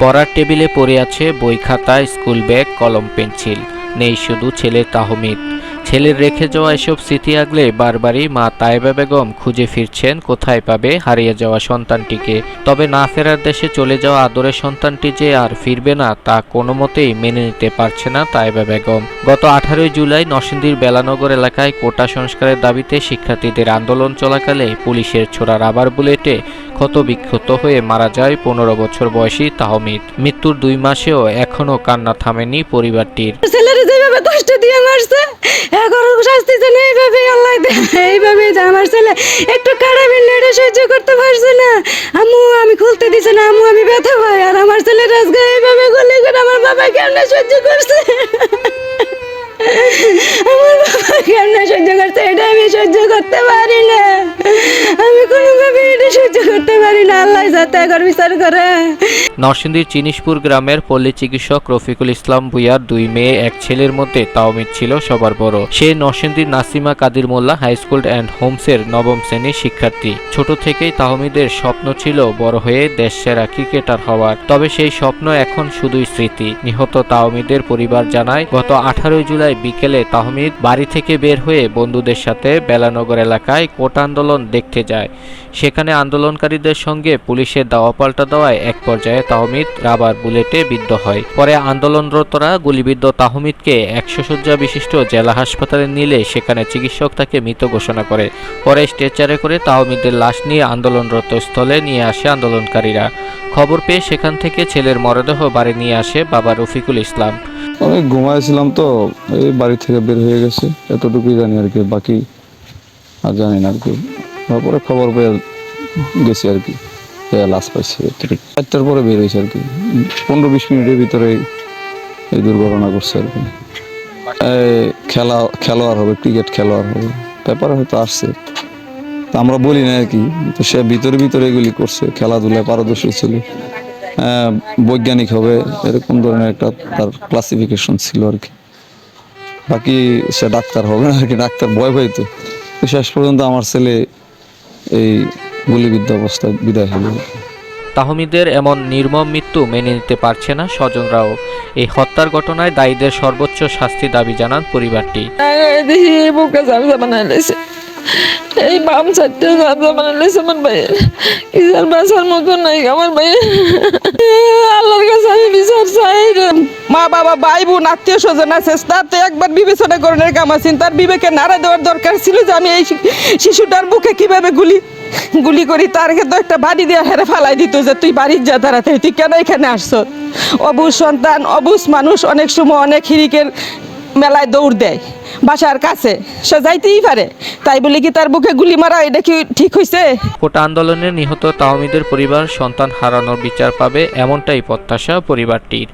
পড়ার টেবিলে পড়ে আছে বই খাতা স্কুল ব্যাগ কলম পেন্সিল। নেই শুধু ছেলে তাহমিদ। ছেলের রেখে যাওয়া এসব স্মৃতি আগলে বারবারই মা তাইবা বেগম খুঁজে ফিরছেন কোথায় পাবে হারিয়ে যাওয়া সন্তানটিকে। তবে না ফেরার দেশে চলে যাওয়া আদরের সন্তানটি যে আর ফিরবে না তা কোনো মতেই মেনে নিতে পারছে না তাইবা বেগম। গত আঠারোই জুলাই নরসিংদীর বেলানগর এলাকায় কোটা সংস্কারের দাবিতে শিক্ষার্থীদের আন্দোলন চলাকালে পুলিশের ছোড়া রাবার বুলেটে ক্ষতবিক্ষত হয়ে মারা যায় পনেরো বছর বয়সী তাহমিদ। মৃত্যুর দুই মাসেও এখনও কান্না থামেনি পরিবারটির। যেভাবে কষ্ট দিয়ে মারছে? এখন শাস্তি যেন এইভাবে আল্লাহ দেয় এইভাবে যে আমার ছেলে। একটু কাড়াবি নেড়ে সহ্য করতে পারছে না। আম্মু, আমি খুলতে দিছে না। আম্মু, আমি ব্যথা পাই। আর আমার ছেলে আজকে এইভাবে গলে করে আমার বাবা কেমনে সহ্য করছে? আমার বাবা কেমনে সহ্য করছে? এটা আমি সহ্য করতে পারি না। আমি কোনোভাবে এটা সহ্য করতে পারি না। আল্লাহ যাতে একবার বিচার করে। নরসিংদীর চিনিশপুর গ্রামের পল্লী চিকিৎসক রফিকুল ইসলাম ভুইয়ার দুই মেয়ে, এক ছেলের মধ্যে তাওমিদ ছিল সবার বড়। সে নরসিংদীর Nasima Kadir Molla high school and হোমসের নবম শ্রেণির শিক্ষার্থী। ছোট থেকেই তাহমিদের স্বপ্ন ছিল বড় হয়ে দেশ সেরা ক্রিকেটার হওয়ার। তবে সেই স্বপ্ন এখন শুধুই স্মৃতি। নিহত তাহমিদের পরিবার জানায়, গত আঠারোই জুলাই বিকেলে তাহমিদ বাড়ি থেকে বের হয়ে বন্ধুদের সাথে বেলানগর এলাকায় কোট আন্দোলন দেখতে যায়। সেখানে আন্দোলনকারীদের সঙ্গে পুলিশের দাওয়া পাল্টা দেওয়ায় এক পর্যায়ে তাহমিদ রাবার বুলেটে বিদ্ধ হয়। পরে আন্দোলনরতরা গুলিবিদ্ধ তাহমিদকে একশো শয্যা বিশিষ্ট জেলা হাসপাতালে নিলে সেখানে চিকিৎসক তাকে মৃত ঘোষণা করে। পরে স্ট্রেচারে করে তাহমিদের লাশ নিয়ে আন্দোলনরত স্থলে নিয়ে আসে আন্দোলনকারীরা। খবর পেয়ে সেখান থেকে ছেলের মরদেহ বাড়ি নিয়ে আসে বাবা রফিকুল ইসলাম। আমি ঘুমাইছিলাম তো, এই বাড়ি থেকে বের হয়ে গেছে। এতটুকুই জানি আর কি, বাকি আর জানি না আর কি। তারপরে খবর পেয়ে গেছি আর কি। লাশ পাইছি চারটার পরে বের হয়েছে আর কি পনেরো বিশ মিনিটের ভিতরে এই দুর্ঘটনা করছে আর কি খেলা খেলোয়াড় হবে ক্রিকেট খেলোয়াড় হবে। পেপারে হয়তো আসছে। তা আমরা বলি না আর কি তো সে ভিতরে ভিতরে এগুলি করছে খেলাধুলায় পারদর্শী ছিল। আহ, বৈজ্ঞানিক হবে এরকম ধরনের একটা তার ক্লাসিফিকেশন ছিল আর কি বাকি সে ডাক্তার হবে না আর কি ডাক্তার ভয় তো শেষ পর্যন্ত আমার ছেলে এই গুলিবিদ্ধ অবস্থায় বিদায় হলো। তাহমিদের এমন নির্মম মৃত্যু মেনে নিতে পারছে না স্বজনরাও। এই হত্যার ঘটনায় দায়ীদের সর্বোচ্চ শাস্তি দাবি জানান পরিবারটি। এই বাম চারটে জামজা বানাই লেছে আমার ভাইয়ের। ইজার বাসার মতো নাই আমার ভাইয়ের। আল্লাহর কাছে আমি বিচার চাই মা বাবা ভাই বোন আত্মীয় স্বজন আছে তার তো একবার বিবেচনা করণের কাম আছে। তার বিবেকে নাড়া দেওয়ার দরকার ছিল যে আমি এই শিশুটার বুকে কীভাবে গুলি গুলি করি, তার তো একটা বাড়ি দিয়ে হেরে ফালাই দিত যে, তুই বাড়ির যা তাড়াতাড়ি তুই কেন এখানে আসছ? অবুজ সন্তান অবুজ মানুষ অনেক সময় অনেক হিরিকের মেলায় দৌড় দেয় বাসার কাছে। সে যাইতেই পারে। তাই বলে কি তার বুকে গুলি মারা, এটা কি ঠিক হয়েছে কোটা আন্দোলনে নিহত তাহমিদের পরিবার সন্তান হারানোর বিচার পাবে, এমনটাই প্রত্যাশা পরিবারটির।